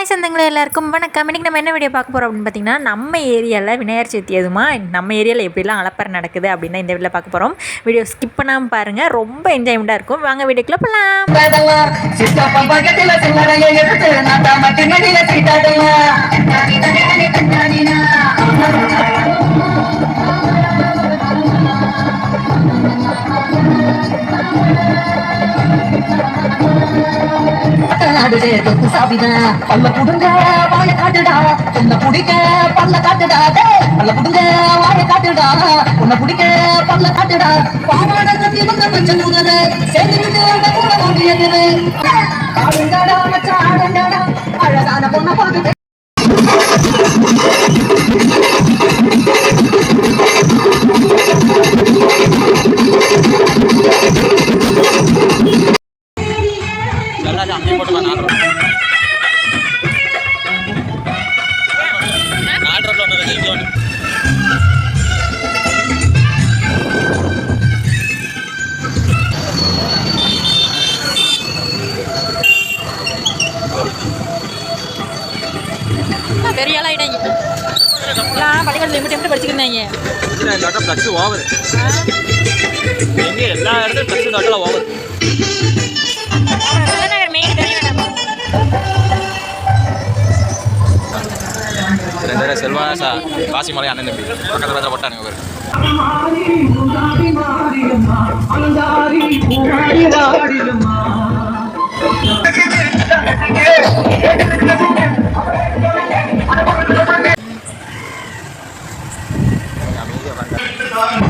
Hi சொந்தங்களே எல்லாருக்கும் வணக்கம். இன்றைக்கி நம்ம என்ன வீடியோ பார்க்க போகிறோம் அப்படின்னு பார்த்தீங்கன்னா நம்ம ஏரியாவில் விநாயகர் சதுர்த்தி எதுமா? நம்ம ஏரியாவில் எப்படிலாம் அலப்பறை நடக்குது அப்படின்னு தான் இந்த வீடியோவில் பார்க்க போகிறோம் வீடியோ ஸ்கிப் பண்ணாமல் பாருங்கள் ரொம்ப என்ஜாய்மெண்ட்டாக இருக்கும். வாங்க வீடியோக்குள்ளே போகலாம் நாடுதே தொத்து சாவிதா பல்ல புடுங்க வாய காட்டுடா. உன்னை பிடிக்க பல்ல காட்டுடா. பல்ல புடுங்க வாய காட்டுடா. உன்னை பிடிக்க பல்ல காட்டுடா. பாவாட கத்தி வந்த பச்சை குதிரை சேர்ந்துக்கிட்டு வந்த கூட முடியது ஆடுங்கடா மச்சான் ஆடுங்கடா. அழகான பொண்ணை பார்த்து பள்ளிக்கூடத்தில் லிமிட் லிமிட் இடத்துல ப்ளஸ் ஓவர் எங்கே எல்லா இடத்துலையும் ப்ளஸ் இடத்துல ஓவர் ரெண்டு பேரும் செல்வா சா காசிமலை அண்ணன் தம்பி. பக்கத்தில் பக்கத்தில் போட்டானுங்க பேர் முன்னு fun.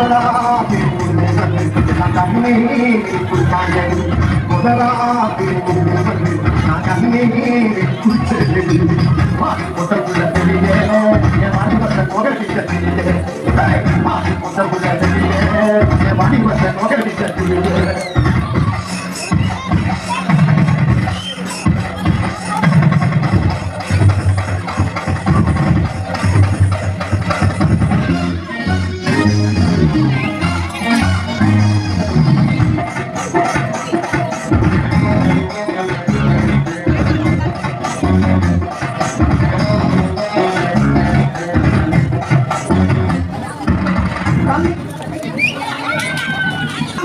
మొదలా నాకన్నీ కూర్చాయని మొదలా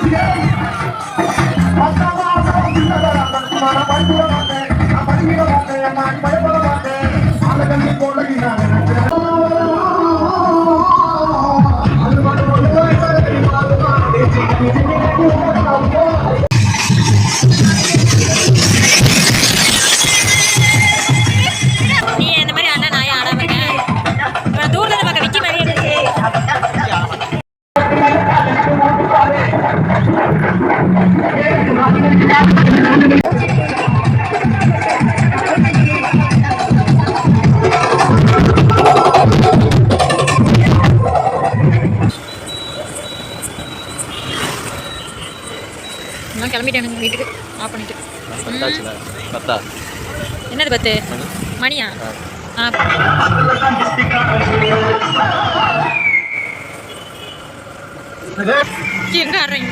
together. லைட் எனக்கு வீட்டுக்கு. ஆஃப் பண்ணிட்டு. பத்தா? என்னது பத்து? மணியா? ஆ. எங்க ஆடுறீங்க